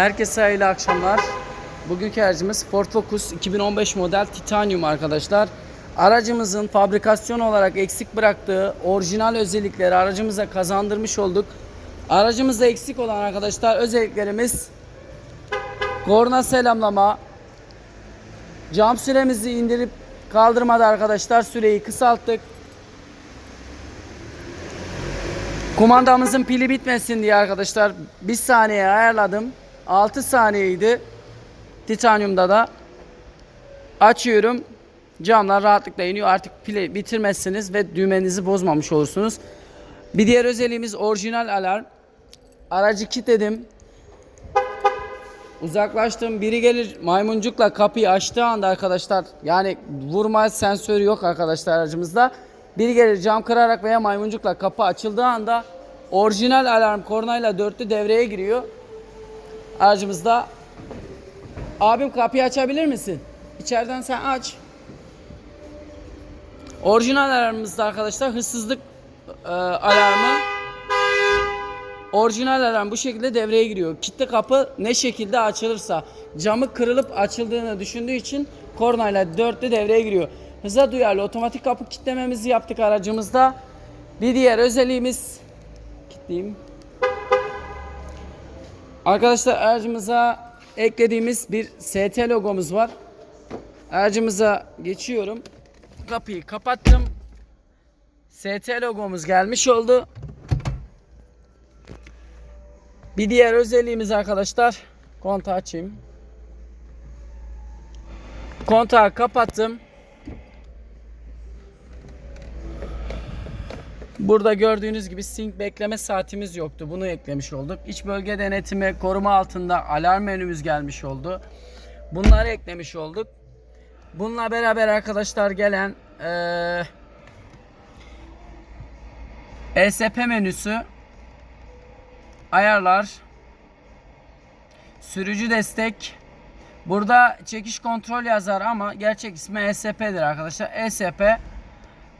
Herkese hayırlı akşamlar. Bugünkü aracımız Ford Focus 2015 model Titanium arkadaşlar. Aracımızın fabrikasyon olarak eksik bıraktığı orijinal özellikleri aracımıza kazandırmış olduk. Aracımızda eksik olan arkadaşlar özelliklerimiz korna selamlama, cam süremizi indirip kaldırmada arkadaşlar süreyi kısalttık. Kumandamızın pili bitmesin diye arkadaşlar bir saniye ayarladım. 6 saniyeydi. Titanium'da da açıyorum. Camlar rahatlıkla iniyor. Artık pili bitirmezsiniz ve düğmenizi bozmamış olursunuz. Bir diğer özelliğimiz orijinal alarm. Aracı kilitledim. Uzaklaştım. Biri gelir maymuncukla kapıyı açtığı anda arkadaşlar yani vurma sensörü yok arkadaşlar aracımızda. Biri gelir cam kırarak veya maymuncukla kapı açıldığı anda orijinal alarm kornayla dörtlü devreye giriyor. Aracımızda abim kapıyı açabilir misin? İçeriden sen aç. Orijinal alarmımızda arkadaşlar hırsızlık e, alarmı Orijinal alarm bu şekilde devreye giriyor. Kitle kapı ne şekilde açılırsa camı kırılıp açıldığını düşündüğü için kornayla dörtlü devreye giriyor. Hıza duyarlı otomatik kapı kitlememizi yaptık aracımızda. Bir diğer özelliğimiz kitleyeyim. Arkadaşlar aracımıza eklediğimiz bir ST logomuz var. Aracımıza geçiyorum. Kapıyı kapattım. ST logomuz gelmiş oldu. Bir diğer özelliğimiz arkadaşlar kontağı açayım. Kontağı kapattım. Burada gördüğünüz gibi sync bekleme saatimiz yoktu. Bunu eklemiş olduk. İç bölge denetimi koruma altında alarm menümüz gelmiş oldu. Bunları eklemiş olduk. Bununla beraber arkadaşlar gelen eee ESP menüsü ayarlar sürücü destek burada çekiş kontrol yazar ama gerçek ismi ESP'dir arkadaşlar ESP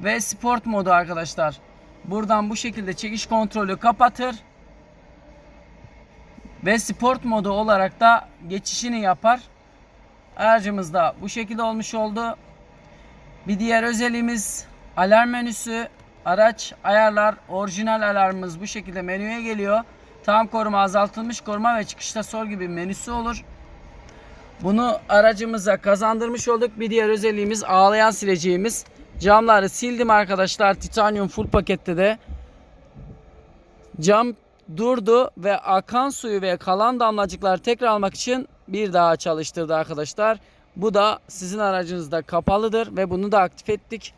ve sport modu arkadaşlar buradan bu şekilde çekiş kontrolü kapatır ve sport modu olarak da geçişini yapar aracımız da bu şekilde olmuş oldu bir diğer özelliğimiz alarm menüsü araç ayarlar orijinal alarmımız bu şekilde menüye geliyor Tam koruma, azaltılmış koruma ve çıkışta sor gibi menüsü olur. Bunu aracımıza kazandırmış olduk. Bir diğer özelliğimiz ağlayan sileceğimiz. Camları sildim arkadaşlar. Titanium full pakette de. Cam durdu ve akan suyu ve kalan damlacıklar tekrar almak için bir daha çalıştırdı arkadaşlar. Bu da sizin aracınızda kapalıdır ve bunu da aktif ettik.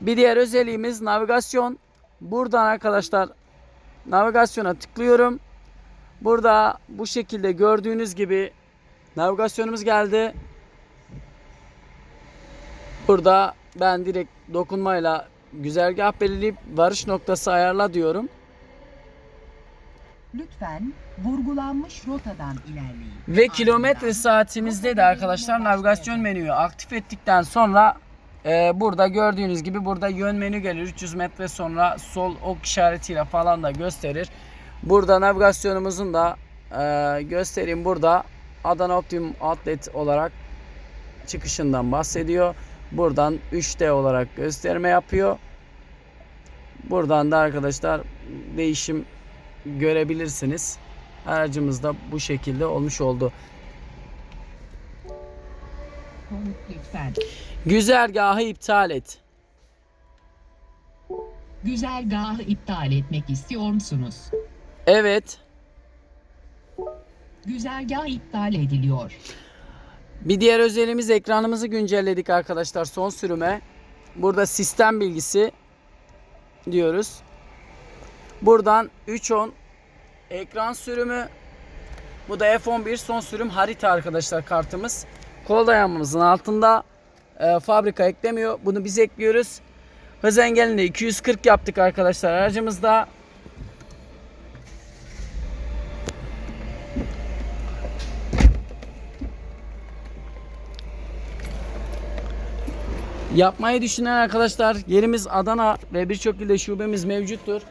Bir diğer özelliğimiz navigasyon. Buradan arkadaşlar navigasyona tıklıyorum. Burada bu şekilde gördüğünüz gibi navigasyonumuz geldi. Burada ben direkt dokunmayla güzergah belirleyip varış noktası ayarla diyorum. Lütfen vurgulanmış rotadan ilerleyin. Ve kilometre saatimizde de arkadaşlar navigasyon menüyü aktif ettikten sonra e, burada gördüğünüz gibi burada yön menü gelir. 300 metre sonra sol ok işaretiyle falan da gösterir. Burada navigasyonumuzun da e, göstereyim burada Adana Optimum Outlet olarak çıkışından bahsediyor. Buradan 3D olarak gösterme yapıyor. Buradan da arkadaşlar değişim görebilirsiniz. Aracımız da bu şekilde olmuş oldu. Güzergahı iptal et. Güzergahı iptal etmek istiyor musunuz? Evet. Güzergah iptal ediliyor. Bir diğer özelliğimiz ekranımızı güncelledik arkadaşlar son sürüme. Burada sistem bilgisi diyoruz. Buradan 3.10 ekran sürümü. Bu da F11 son sürüm harita arkadaşlar kartımız. Kol dayamamızın altında e, fabrika eklemiyor. Bunu biz ekliyoruz. Hız engelini 240 yaptık arkadaşlar aracımızda. Yapmayı düşünen arkadaşlar yerimiz Adana ve birçok ilde şubemiz mevcuttur.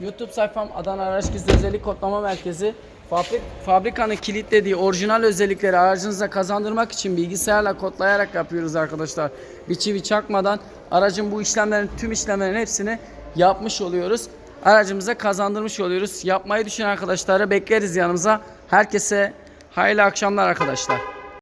YouTube sayfam Adana Araç Gizli Özellik Kodlama Merkezi. Fabrik, fabrikanın kilitlediği orijinal özellikleri aracınıza kazandırmak için bilgisayarla kodlayarak yapıyoruz arkadaşlar. Bir çivi çakmadan aracın bu işlemlerin tüm işlemlerin hepsini yapmış oluyoruz. Aracımıza kazandırmış oluyoruz. Yapmayı düşünen arkadaşları bekleriz yanımıza. Herkese hayırlı akşamlar arkadaşlar.